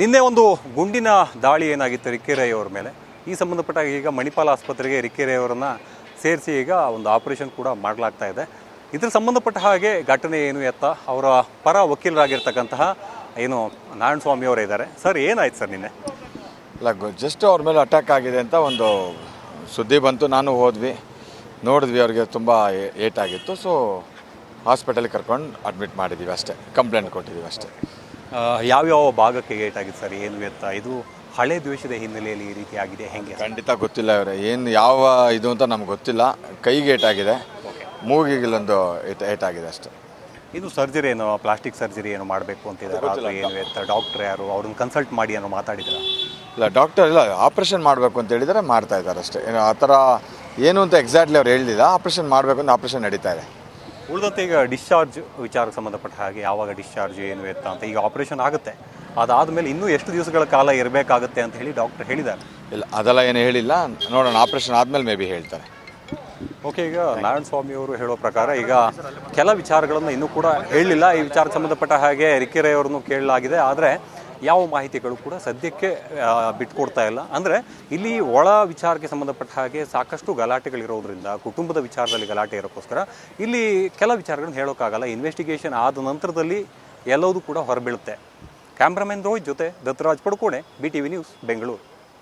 ನಿನ್ನೆ ಒಂದು ಗುಂಡಿನ ದಾಳಿ ಏನಾಗಿತ್ತು ಅವರ ಮೇಲೆ? ಈ ಸಂಬಂಧಪಟ್ಟ ಈಗ ಮಣಿಪಾಲ ಆಸ್ಪತ್ರೆಗೆ ರಿಕ್ಕೇರೈ ಅವರನ್ನ ಸೇರಿಸಿ ಈಗ ಒಂದು ಆಪರೇಷನ್ ಕೂಡ ಮಾಡಲಾಗ್ತಾ ಇದೆ. ಇದ್ರ ಸಂಬಂಧಪಟ್ಟ ಹಾಗೆ ಘಟನೆ ಏನು ಎತ್ತ? ಅವರ ಪರ ವಕೀಲರಾಗಿರ್ತಕ್ಕಂತಹ ಏನು ನಾರಾಯಣ ಸ್ವಾಮಿ ಅವರೇ ಇದ್ದಾರೆ. ಸರ್, ಏನಾಯ್ತು ಸರ್ ನಿನ್ನೆ? ಇಲ್ಲ ಜಸ್ಟ್ ಅವ್ರ ಮೇಲೆ ಅಟ್ಯಾಕ್ ಆಗಿದೆ ಅಂತ ಒಂದು ಸುದ್ದಿ ಬಂತು. ನಾನು ಹೋದ್ವಿ. ನೋಡಿದ್ವಿ, ಅವ್ರಿಗೆ ತುಂಬ ಏಟಾಗಿತ್ತು. ಸೊ ಹಾಸ್ಪಿಟಲ್ಗೆ ಕರ್ಕೊಂಡು ಅಡ್ಮಿಟ್ ಮಾಡಿದ್ದೀವಿ ಅಷ್ಟೇ. ಕಂಪ್ಲೇಂಟ್ ಕೊಟ್ಟಿದ್ದೀವಿ ಅಷ್ಟೇ. ಯಾವ್ಯಾವ ಭಾಗಕ್ಕೆ ಏಟಾಗಿದೆ ಸರ್? ಏನು ವ್ಯರ್ಥ? ಇದು ಹಳೆ ದ್ವೇಷದ ಹಿನ್ನೆಲೆಯಲ್ಲಿ ಈ ರೀತಿ ಆಗಿದೆ ಹೆಂಗೆ ಖಂಡಿತ ಗೊತ್ತಿಲ್ಲ ಇವರೇ. ಏನು ಯಾವ ಇದು ಅಂತ ನಮ್ಗೆ ಗೊತ್ತಿಲ್ಲ. ಕೈಗೆ ಏಟಾಗಿದೆ ಮೂಗಿಗಿಲ್ಲೊಂದು ಏಟ್ ಏಟಾಗಿದೆ ಅಷ್ಟೇ. ಇದು ಸರ್ಜರಿ ಏನು ಪ್ಲಾಸ್ಟಿಕ್ ಸರ್ಜರಿ ಏನು ಮಾಡಬೇಕು ಅಂತಿದ್ದಾರೆ ಅಥವಾ ಏನು ಎತ್ತ ಡಾಕ್ಟರ್ ಯಾರು? ಅವ್ರನ್ನ ಕನ್ಸಲ್ಟ್ ಮಾಡಿ ಏನೋ ಮಾತಾಡಿದ್ರ? ಇಲ್ಲ ಡಾಕ್ಟರ್ ಇಲ್ಲ. ಆಪ್ರೇಷನ್ ಮಾಡಬೇಕು ಅಂತ ಹೇಳಿದರೆ ಮಾಡ್ತಾ ಇದ್ದಾರೆ ಅಷ್ಟೇ. ಏನು ಆ ಥರ ಏನು ಅಂತ ಎಕ್ಸಾಕ್ಟ್ಲಿ ಅವ್ರು ಹೇಳಿಲ್ಲ. ಆಪ್ರೇಷನ್ ಮಾಡಬೇಕು ಅಂತ ಆಪ್ರೇಷನ್ ನಡೀತಾ ಇದೆ. ಉಳಿದಂತೆ ಈಗ ಡಿಸ್ಚಾರ್ಜ್ ವಿಚಾರಕ್ಕೆ ಸಂಬಂಧಪಟ್ಟ ಹಾಗೆ ಯಾವಾಗ ಡಿಸ್ಚಾರ್ಜ್ ಏನು ಎತ್ತ ಅಂತ ಈಗ ಆಪರೇಷನ್ ಆಗುತ್ತೆ. ಅದಾದ ಮೇಲೆ ಇನ್ನೂ ಎಷ್ಟು ದಿವಸಗಳ ಕಾಲ ಇರಬೇಕಾಗುತ್ತೆ ಅಂತ ಹೇಳಿ ಡಾಕ್ಟರ್ ಹೇಳಿದ್ದಾರೆ. ಇಲ್ಲ ಅದೆಲ್ಲ ಏನು ಹೇಳಿಲ್ಲ. ನೋಡೋಣ ಆಪರೇಷನ್ ಆದಮೇಲೆ ಮೇ ಬಿ ಹೇಳ್ತಾರೆ. ಓಕೆ ಈಗ ನಾರಾಯಣ ಸ್ವಾಮಿ ಅವರು ಹೇಳೋ ಪ್ರಕಾರ ಈಗ ಕೆಲ ವಿಚಾರಗಳನ್ನು ಇನ್ನೂ ಕೂಡ ಹೇಳಲಿಲ್ಲ. ಈ ವಿಚಾರಕ್ಕೆ ಸಂಬಂಧಪಟ್ಟ ಹಾಗೆ ರಿಕೆರೆ ಅವರನ್ನು ಕೇಳಲಾಗಿದೆ. ಆದರೆ ಯಾವ ಮಾಹಿತಿಗಳು ಕೂಡ ಸದ್ಯಕ್ಕೆ ಬಿಟ್ಕೊಡ್ತಾ ಇಲ್ಲ. ಅಂದರೆ ಇಲ್ಲಿ ಒಳ ವಿಚಾರಕ್ಕೆ ಸಂಬಂಧಪಟ್ಟ ಹಾಗೆ ಸಾಕಷ್ಟು ಗಲಾಟೆಗಳಿರೋದ್ರಿಂದ, ಕುಟುಂಬದ ವಿಚಾರದಲ್ಲಿ ಗಲಾಟೆ ಇರೋಕ್ಕೋಸ್ಕರ ಇಲ್ಲಿ ಕೆಲ ವಿಚಾರಗಳನ್ನು ಹೇಳೋಕ್ಕಾಗಲ್ಲ. ಇನ್ವೆಸ್ಟಿಗೇಷನ್ ಆದ ನಂತರದಲ್ಲಿ ಎಲ್ಲವೂ ಕೂಡ ಹೊರಬೀಳುತ್ತೆ. ಕ್ಯಾಮ್ರಾಮನ್ ರೋಹಿತ್ ಜೊತೆ Dattaraj Padukone B T V news Bengaluru